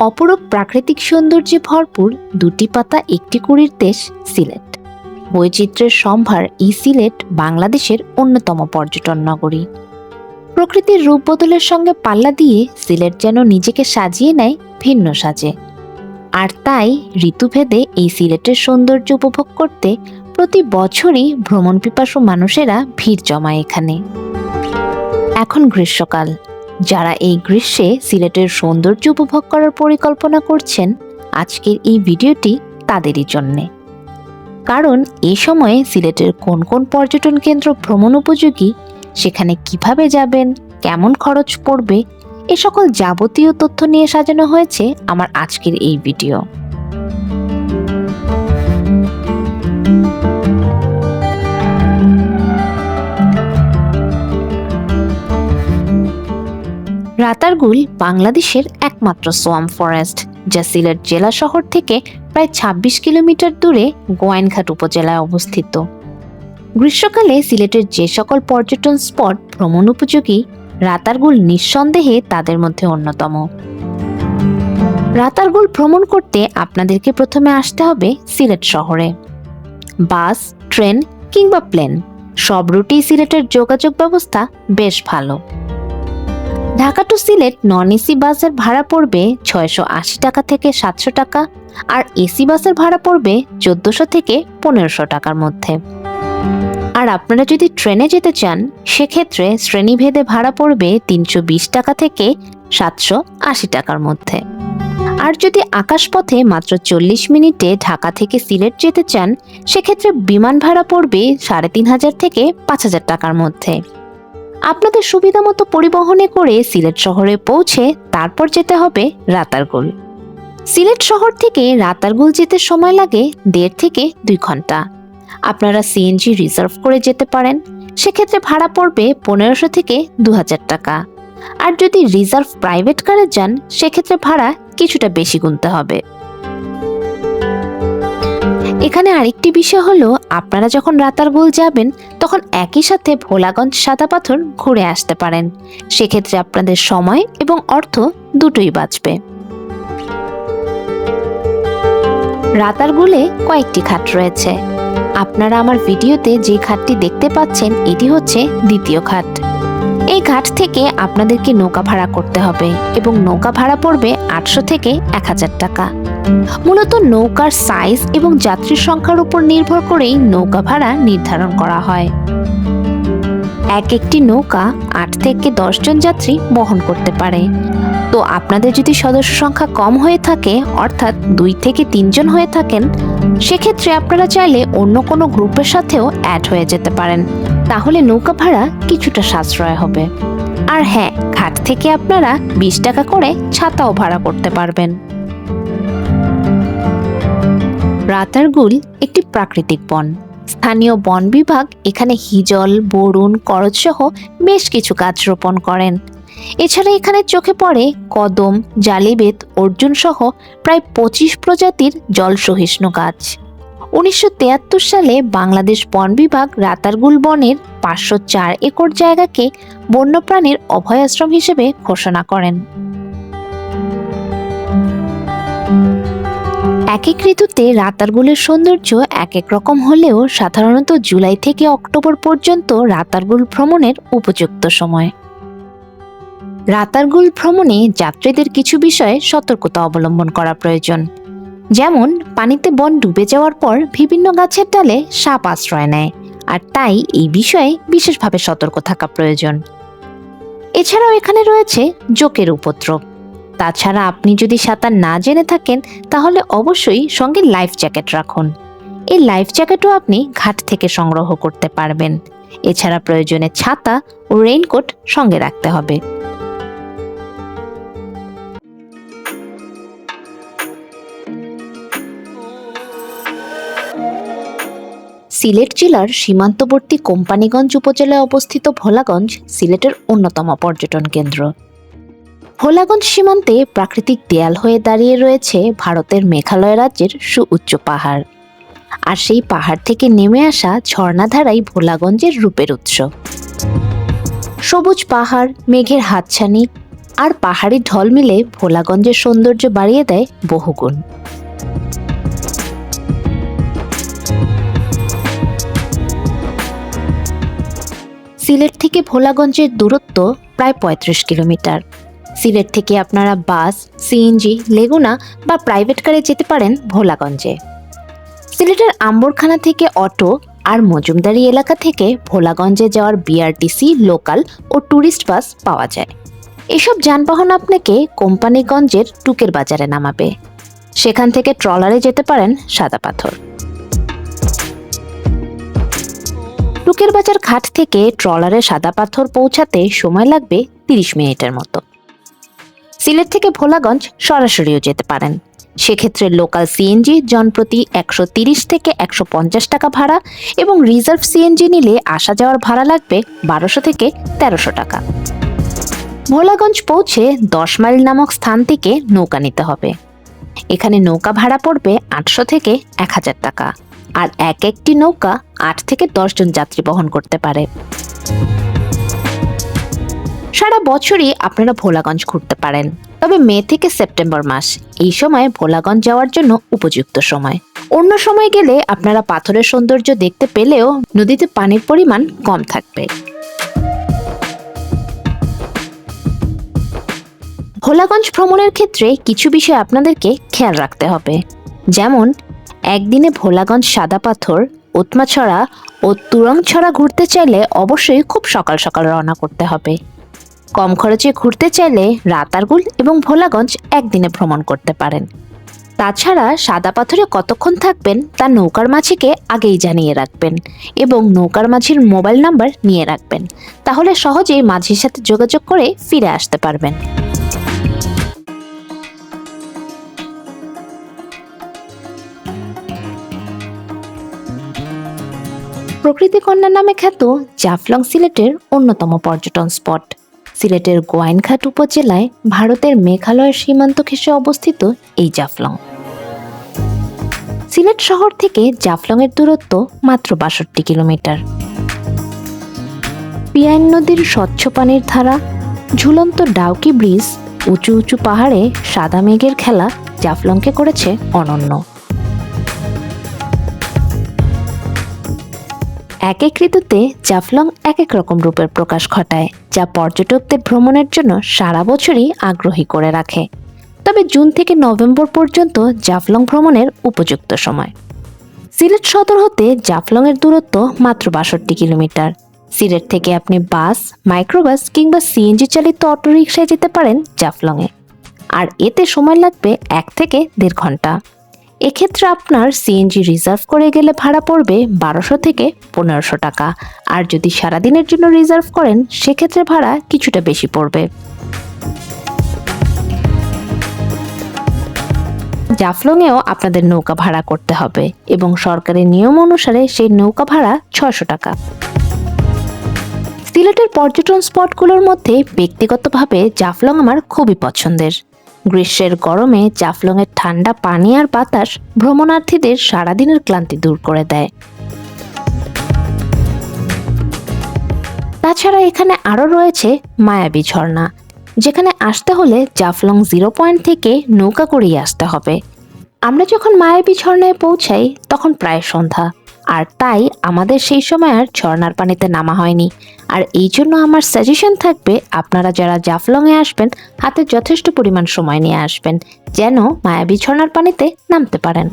অপরূপ প্রাকৃতিক সৌন্দর্যে ভরপুর দুটি পাতা একটি কুড়ির দেশ, সিলেট। বৈচিত্র্যের সম্ভার এই সিলেট বাংলাদেশের অন্যতম পর্যটন নগরী। প্রকৃতির রূপ বদলের সঙ্গে পাল্লা দিয়ে সিলেট যেন নিজেকে সাজিয়ে নেয় ভিন্ন সাজে। আর তাই ঋতুভেদে এই সিলেটের সৌন্দর্য উপভোগ করতে প্রতি বছরই ভ্রমণ পিপাসু মানুষেরা ভিড় জমায় এখানে। এখন গ্রীষ্মকাল। যারা এই গ্রীষ্মে সিলেটের সৌন্দর্য উপভোগ করার পরিকল্পনা করছেন, আজকের এই ভিডিওটি তাদেরই জন্যে। কারণ এ সময়ে সিলেটের কোন কোন পর্যটন কেন্দ্র ভ্রমণ উপযোগী, সেখানে কীভাবে যাবেন, কেমন খরচ পড়বে, এ সকল যাবতীয় তথ্য নিয়ে সাজানো হয়েছে আমার আজকের এই ভিডিও। রাতারগুল বাংলাদেশের একমাত্র সোয়াম ফরেস্ট যা সিলেট জেলা শহর থেকে প্রায় ২৬ কিলোমিটার দূরে গোয়াইনঘাট উপজেলায় অবস্থিত। গ্রীষ্মকালে সিলেটের যে সকল পর্যটন স্পট ভ্রমণ উপযোগী, রাতারগুল নিঃসন্দেহে তাদের মধ্যে অন্যতম। রাতারগুল ভ্রমণ করতে আপনাদেরকে প্রথমে আসতে হবে সিলেট শহরে। বাস, ট্রেন কিংবা প্লেন, সব রুটেই সিলেটের যোগাযোগ ব্যবস্থা বেশ ভালো। Dhaka to Sylhet non AC বাসের ভাড়া পড়বে ছয়শো আশি টাকা থেকে সাতশো টাকা আর এসি বাসের ভাড়া পড়বে চোদ্দোশো থেকে পনেরোশো টাকার মধ্যে। আর আপনারা যদি ট্রেনে যেতে চান, সেক্ষেত্রে শ্রেণীভেদে ভাড়া পড়বে তিনশো বিশ টাকা থেকে সাতশো আশি টাকার মধ্যে। আর যদি আকাশপথে মাত্র চল্লিশ মিনিটে ঢাকা থেকে সিলেট যেতে চান, সেক্ষেত্রে বিমান ভাড়া পড়বে সাড়ে তিন হাজার থেকে পাঁচ হাজার টাকার মধ্যে। আপনাদের সুবিধা মতো পরিবহনে করে সিলেট শহরে পৌঁছে তারপর যেতে হবে রাতারগুল। সিলেট শহর থেকে রাতারগুল যেতে সময় লাগে দেড় থেকে দুই ঘণ্টা। আপনারা সিএনজি রিজার্ভ করে যেতে পারেন। সেক্ষেত্রে ভাড়া পড়বে পনেরোশো থেকে দু হাজার টাকা। আর যদি রিজার্ভ প্রাইভেট কারে যান, সেক্ষেত্রে ভাড়া কিছুটা বেশি গুনতে হবে। এখানে আরেকটি বিষয় হলো, আপনারা যখন রাতারগুল যাবেন, তখন একই সাথে ভোলাগঞ্জ সাদা পাথর ঘুরে আসতে পারেন। সেক্ষেত্রে আপনাদের সময় এবং অর্থ দুটোই বাঁচবে। রাতারগুলে কয়েকটি খাট রয়েছে। আপনারা আমার ভিডিওতে যে খাটটি দেখতে পাচ্ছেন, এটি হচ্ছে দ্বিতীয় খাট এই ঘাট থেকে আপনাদেরকে নৌকা ভাড়া করতে হবে এবং নৌকা ভাড়া পড়বে আটশো থেকে এক হাজার টাকা। মূলত নৌকার সাইজ এবং যাত্রীর সংখ্যার উপর নির্ভর করেই নৌকা ভাড়া নির্ধারণ করা হয়। এক একটি নৌকা আট থেকে দশজন যাত্রী বহন করতে পারে। তো আপনাদের যদি সদস্য সংখ্যা কম হয়ে থাকে, অর্থাৎ দুই থেকে তিনজন হয়ে থাকেন, সেক্ষেত্রে আপনারা চাইলে অন্য কোনো গ্রুপের সাথেও অ্যাড হয়ে যেতে পারেন। তাহলে নৌকা ভাড়া কিছুটা সাশ্রয় হবে। আর হ্যাঁ ঘাট থেকে আপনারা বিশ টাকা করে ছাতাও ভাড়া করতে পারবেন। রাতারগুল একটি প্রাকৃতিক বন। স্থানীয় বন বিভাগ এখানে হিজল, বরুণ করজসহ বেশ কিছু গাছ রোপণ করেন। এছাড়া এখানে চোখে পড়ে কদম, জালিবেত অর্জুন সহ প্রায় পঁচিশ প্রজাতির জল সহিষ্ণু গাছ। উনিশশো সালে বাংলাদেশ বন বিভাগ রাতারগুল বনের পাঁচশো চার একর জায়গাকে বন্যপ্রাণীর অভয়াশ্রম হিসেবে ঘোষণা করেন। এক এক ঋতুতে রাতারগুলের সৌন্দর্য এক এক রকম হলেও সাধারণত জুলাই থেকে অক্টোবর পর্যন্ত রাতারগুল ভ্রমণের উপযুক্ত সময়। রাতারগুল ভ্রমণে যাত্রীদের কিছু বিষয়ে সতর্কতা অবলম্বন করা প্রয়োজন। যেমন, পানিতে বন ডুবে যাওয়ার পর বিভিন্ন গাছের ডালে সাপ আশ্রয় নেয়, আর তাই এই বিষয়ে বিশেষভাবে সতর্ক থাকা প্রয়োজন। এছাড়াও এখানে রয়েছে জোকের উপদ্রব। তাছাড়া আপনি যদি সাঁতার না জেনে থাকেন, তাহলে অবশ্যই সঙ্গে লাইফ জ্যাকেট রাখুন। এই লাইফ জ্যাকেটও আপনি ঘাট থেকে সংগ্রহ করতে পারবেন। এছাড়া প্রয়োজনে ছাতা ও রেইনকোট সঙ্গে রাখতে হবে। সিলেট জেলার সীমান্তবর্তী কোম্পানিগঞ্জ উপজেলায় অবস্থিত ভোলাগঞ্জ সিলেটের অন্যতম পর্যটন কেন্দ্র। ভোলাগঞ্জ সীমান্তে প্রাকৃতিক দেয়াল হয়ে দাঁড়িয়ে রয়েছে ভারতের মেঘালয় রাজ্যের সুউচ্চ পাহাড়। আর সেই পাহাড় থেকে নেমে আসা ঝর্ণাধারাই ভোলাগঞ্জের রূপের উৎস। সবুজ পাহাড়, মেঘের হাতছানি আর পাহাড়ি ঢল মিলে ভোলাগঞ্জের সৌন্দর্য বাড়িয়ে দেয় বহুগুণ। সিলেট থেকে ভোলাগঞ্জের দূরত্ব প্রায় পঁয়ত্রিশ কিলোমিটার। সিলেট থেকে আপনারা বাস সিএনজি লেগুনা বা প্রাইভেট কারে যেতে পারেন ভোলাগঞ্জে। সিলেটের আম্বরখানা থেকে অটো আর মজুমদারি এলাকা থেকে ভোলাগঞ্জে যাওয়ার বিআরটিসি লোকাল ও ট্যুরিস্ট বাস পাওয়া যায়। এসব যানবাহন আপনাকে কোম্পানিগঞ্জের টুকের বাজারে নামাবে। সেখান থেকে ট্রলারে যেতে পারেন সাদা পাথর। টুকের বাজার ঘাট থেকে ট্রলারে সাদা পাথর পৌঁছাতে সময় লাগবে তিরিশ মিনিটের মতো। সিলেট থেকে ভোলাগঞ্জ সরাসরিও যেতে পারেন। সেক্ষেত্রে লোকাল সিএনজি জনপ্রতি একশো তিরিশ থেকে একশো পঞ্চাশ টাকা ভাড়া এবং রিজার্ভ সিএনজি নিলে আসা যাওয়ার ভাড়া লাগবে বারোশো থেকে তেরোশো টাকা। ভোলাগঞ্জ পৌঁছে দশ মাইল নামক স্থান থেকে নৌকা নিতে হবে। এখানে নৌকা ভাড়া পড়বে আটশো থেকে এক হাজার টাকা। আর এক একটি নৌকা আট থেকে দশ জন যাত্রী বহন করতে পারে। সারা বছরই আপনারা ভোলাগঞ্জ ঘুরতে পারেন। তবে মে থেকে সেপ্টেম্বর মাস, এই সময় ভোলাগঞ্জ যাওয়ার জন্য উপযুক্ত সময়। অন্য সময় গেলে আপনারা পাথরের সৌন্দর্য দেখতে পেলেও নদীতে পানির পরিমাণ কম থাকবে। ভোলাগঞ্জ ভ্রমণের ক্ষেত্রে কিছু বিষয় আপনাদেরকে খেয়াল রাখতে হবে। যেমন, একদিনে ভোলাগঞ্জ সাদা পাথর উৎমাছড়া ও তুরংছড়া ঘুরতে চাইলে অবশ্যই খুব সকাল সকাল রওনা করতে হবে। কম খরচে ঘুরতে চাইলে রাতারগুল এবং ভোলাগঞ্জ একদিনে ভ্রমণ করতে পারেন। তাছাড়া সাদা পাথরে কতক্ষণ থাকবেন তা নৌকার মাঝিকে আগেই জানিয়ে রাখবেন এবং নৌকার মাঝির মোবাইল নাম্বার নিয়ে রাখবেন। তাহলে সহজেই মাঝির সাথে যোগাযোগ করে ফিরে আসতে পারবেন। প্রকৃতি কন্যা নামে খ্যাত জাফলং সিলেটের অন্যতম পর্যটন স্পট। সিলেটের গোয়াইনঘাট উপজেলায় ভারতের মেঘালয়ের সীমান্ত ঘেঁষে অবস্থিত এই জাফলং। সিলেট শহর থেকে জাফলংয়ের দূরত্ব মাত্র বাষট্টি কিলোমিটার। পিয়াইন নদীর স্বচ্ছ পানির ধারা, ঝুলন্ত ডাউকি ব্রিজ, উঁচু উঁচু পাহাড়ে সাদা মেঘের খেলা জাফলংকে করেছে অনন্য। এক এক ঋতুতে জাফলং এক এক রকম রূপের প্রকাশ ঘটায়, যা পর্যটকদের ভ্রমণের জন্য সারা বছরই আগ্রহী করে রাখে। তবে জুন থেকে নভেম্বর পর্যন্ত জাফলং ভ্রমণের উপযুক্ত সময়। সিলেট সদর হতে জাফলংয়ের দূরত্ব মাত্র বাষট্টি কিলোমিটার। সিলেট থেকে আপনি বাস, মাইক্রোবাস কিংবা সিএনজি চালিত অটোরিকশায় যেতে পারেন জাফলংয়ে। আর এতে সময় লাগবে এক থেকে দেড় ঘণ্টা। এক্ষেত্রে আপনার সিএনজি রিজার্ভ করে গেলে ভাড়া পড়বে বারোশো থেকে পনেরোশো টাকা। আর যদি সারাদিনের জন্য রিজার্ভ করেন, সেক্ষেত্রে ভাড়া কিছুটা বেশি পড়বে। জাফলংয়েও আপনাদের নৌকা ভাড়া করতে হবে এবং সরকারি নিয়ম অনুসারে সেই নৌকা ভাড়া ছশো টাকা। সিলেটের পর্যটন স্পটগুলোর মধ্যে ব্যক্তিগতভাবে জাফলং আমার খুবই পছন্দের। গ্রীষ্মের গরমে জাফলংয়ের ঠান্ডা পানি আর বাতাস ভ্রমণার্থীদের সারাদিনের ক্লান্তি দূর করে দেয়। তাছাড়া এখানে আরও রয়েছে মায়াবী ঝর্ণা, যেখানে আসতে হলে জাফলং জিরো পয়েন্ট থেকে নৌকা করেই আসতে হবে। আমরা যখন মায়াবী ঝর্ণায় পৌঁছাই, তখন প্রায় সন্ধ্যা। আর তাই আমাদের সেই সময় আর ঝর্ণার পানিতে নামা হয়নি। আর এই জন্য আমার সাজেশন থাকবে, আপনারা যারা জাফলংয়ে আসবেন, হাতে যথেষ্ট পরিমাণ সময় নিয়ে আসবেন, যেন মায়াবী ঝর্ণার পানিতে নামতে পারেন।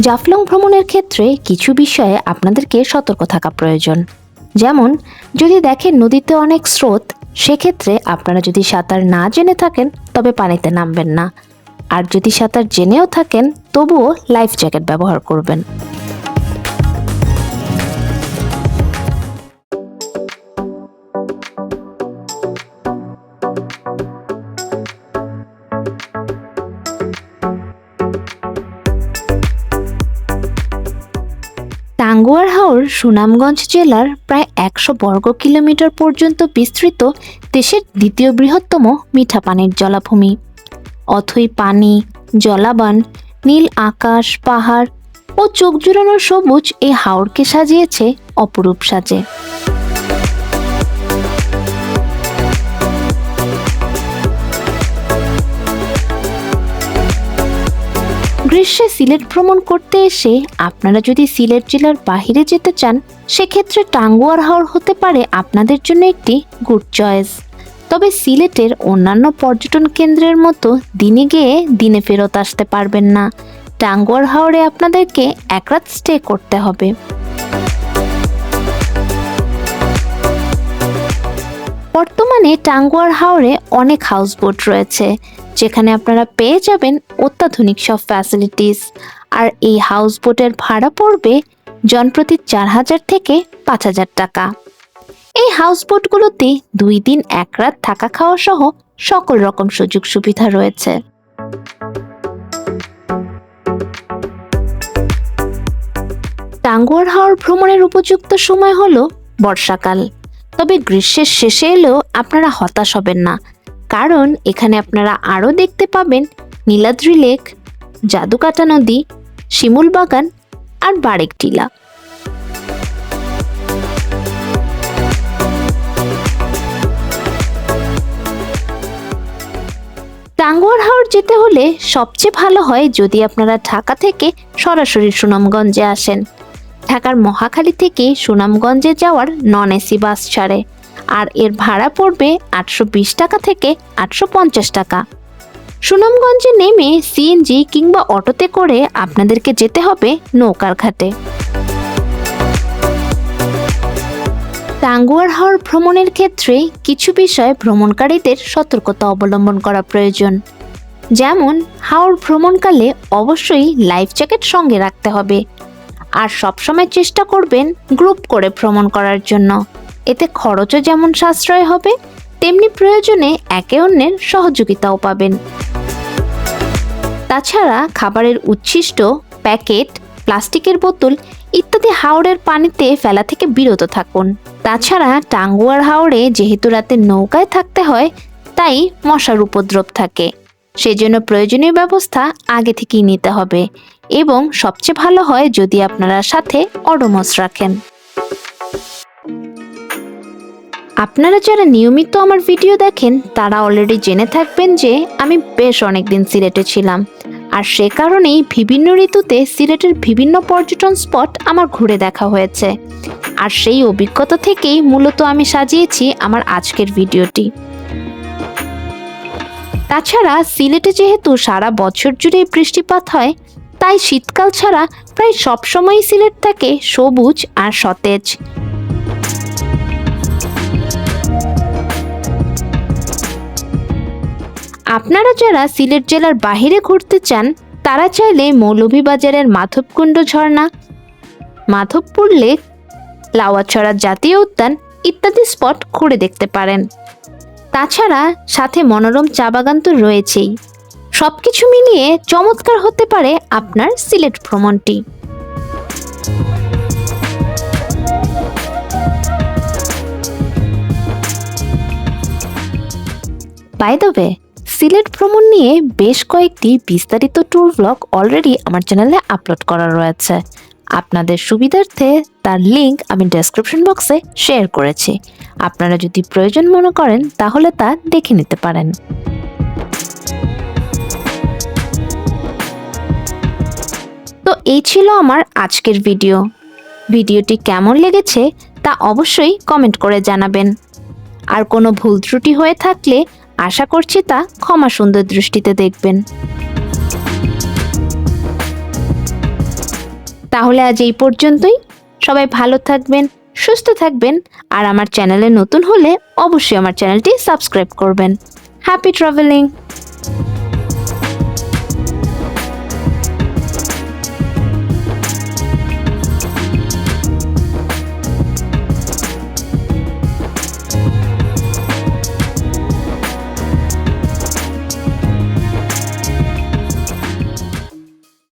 জাফলং ভ্রমণের ক্ষেত্রে কিছু বিষয়ে আপনাদেরকে সতর্ক থাকা প্রয়োজন। যেমন, যদি দেখেন নদীতে অনেক স্রোত, সেক্ষেত্রে আপনারা যদি সাঁতার না জেনে থাকেন, তবে পানিতে নামবেন না। আর যদি সাঁতার জেনেও থাকেন, তবুও লাইফ জ্যাকেট ব্যবহার করবেন। টাঙ্গুয়ার হাওর সুনামগঞ্জ জেলার প্রায় একশো বর্গ কিলোমিটার পর্যন্ত বিস্তৃত দেশের দ্বিতীয় বৃহত্তম মিঠা পানির জলাভূমি। অথই পানি, জলাবান, নীল আকাশ, পাহাড় ও চোখ জুড়ানো সবুজ এই হাওড়কে সাজিয়েছে অপরূপ সাজে। গ্রীষ্মে সিলেট ভ্রমণ করতে এসে আপনারা যদি সিলেট জেলার বাহিরে যেতে চান, সেক্ষেত্রে টাঙ্গুয়ার হাওর হতে পারে আপনাদের জন্য একটি গুড চয়েস। তবে সিলেটের অন্যান্য পর্যটন কেন্দ্রের মতো দিনে গিয়ে দিনে ফেরত আসতে পারবেন না। টাঙ্গুয়ার হাওরে আপনাদেরকে এক রাত স্টে করতে হবে। বর্তমানে টাঙ্গুয়ার হাওরে অনেক হাউসবোট রয়েছে, যেখানে আপনারা পেয়ে যাবেন অত্যাধুনিক সব ফ্যাসিলিটিস আর এই হাউসবোটের ভাড়া পড়বে জনপ্রতি চার হাজার থেকে পাঁচ হাজার টাকা। এই হাউসবোটগুলোতে দুই দিন এক রাত থাকা খাওয়া সহ সকল রকম সুযোগ সুবিধা রয়েছে। টাঙ্গুয়ার হাওর ভ্রমণের উপযুক্ত সময় হলো বর্ষাকাল। তবে গ্রীষ্মের শেষে এলেও আপনারা হতাশ হবেন না। কারণ এখানে আপনারা আরও দেখতে পাবেন নীলাদ্রি লেক, জাদুকাটা নদী শিমুল বাগান আর বারেক টিলা টাঙ্গুয়ার হাওর যেতে হলে সবচেয়ে ভালো হয় যদি আপনারা ঢাকা থেকে সরাসরি সুনামগঞ্জে আসেন। ঢাকার মহাখালী থেকে সুনামগঞ্জে যাওয়ার নন এসি বাস ছাড়ে। আর এর ভাড়া পড়বে আটশো বিশ টাকা থেকে আটশো পঞ্চাশ টাকা। সুনামগঞ্জে নেমে সিএনজি কিংবা অটোতে করে আপনাদেরকে যেতে হবে নৌকার ঘাটে। টাঙ্গুয়ার হাওর ভ্রমণের ক্ষেত্রে কিছু বিষয় ভ্রমণকারীদের সতর্কতা অবলম্বন করা প্রয়োজন। যেমন, হাওর ভ্রমণকালে অবশ্যই লাইফ জ্যাকেট সঙ্গে রাখতে হবে। আর সবসময় চেষ্টা করবেন গ্রুপ করে ভ্রমণ করার জন্য। এতে খরচও যেমন সাশ্রয় হবে, তেমনি প্রয়োজনে একে অন্যের সহযোগিতাও পাবেন। তাছাড়া খাবারের উচ্ছিষ্ট প্যাকেট, প্লাস্টিকের বোতল ইত্যাদি হাওড়ের পানিতে ফেলা থেকে বিরত থাকুন। তাছাড়া টাঙ্গুয়ার হাওড়ে যেহেতু রাতে নৌকায় থাকতে হয়, তাই মশার উপদ্রব থাকে। সেজন্য প্রয়োজনীয় ব্যবস্থা আগে থেকেই নিতে হবে এবং সবচেয়ে ভালো হয় যদি আপনারা সাথে অডোমস রাখেন। আপনারা যারা নিয়মিত আমার ভিডিও দেখেন, তারা অলরেডি জেনে থাকবেন যে আমি বেশ অনেকদিন সিলেটে ছিলাম। আর সে কারণেই বিভিন্ন ঋতুতে সিলেটের বিভিন্ন পর্যটন স্পট আমার ঘুরে দেখা হয়েছে। আর সেই অভিজ্ঞতা থেকেই মূলত আমি সাজিয়েছি আমার আজকের ভিডিওটি। তাছাড়া সিলেটে যেহেতু সারা বছর জুড়েই বৃষ্টিপাত হয়, তাই শীতকাল ছাড়া প্রায় সবসময়ই সিলেট থাকে সবুজ আর সতেজ। আপনারা যারা সিলেট জেলার বাইরে ঘুরতে চান, তারা চাইলে মৌলভীবাজারের মাধবকুণ্ড ঝর্ণা, মাধবপুর লেক, লাওয়াছড়া জাতীয় উদ্যান ইত্যাদি স্পট ঘুরে দেখতে পারেন। তাছাড়া সাথে মনোরম চা বাগান তো রয়েছেই। সব কিছু মিলিয়ে চমৎকার হতে পারে আপনার সিলেট ভ্রমণটি। বাই দ্য ওয়ে সিলেট ভ্রমণ নিয়ে বেশ কয়েকটি বিস্তারিত ট্যুর ব্লগ অলরেডি আমার চ্যানেলে আপলোড করা রয়েছে। আপনাদের সুবিধার্থে তার লিংক আমি ডেসক্রিপশন বক্সে শেয়ার করেছি। আপনারা যদি প্রয়োজন মনে করেন, তাহলে তা দেখে নিতে পারেন। তো এই ছিল আমার আজকের ভিডিও ভিডিওটি কেমন লেগেছে, তা অবশ্যই কমেন্ট করে জানাবেন। আর কোনো ভুল ত্রুটি হয়ে থাকলে আশা করছি তা ক্ষমা সুন্দর দৃষ্টিতে দেখবেন। তাহলে আজ এই পর্যন্তই। সবাই ভালো থাকবেন, সুস্থ থাকবেন, আর আমার চ্যানেলে নতুন হলে অবশ্যই আমার চ্যানেলটি সাবস্ক্রাইব করবেন। Happy travelling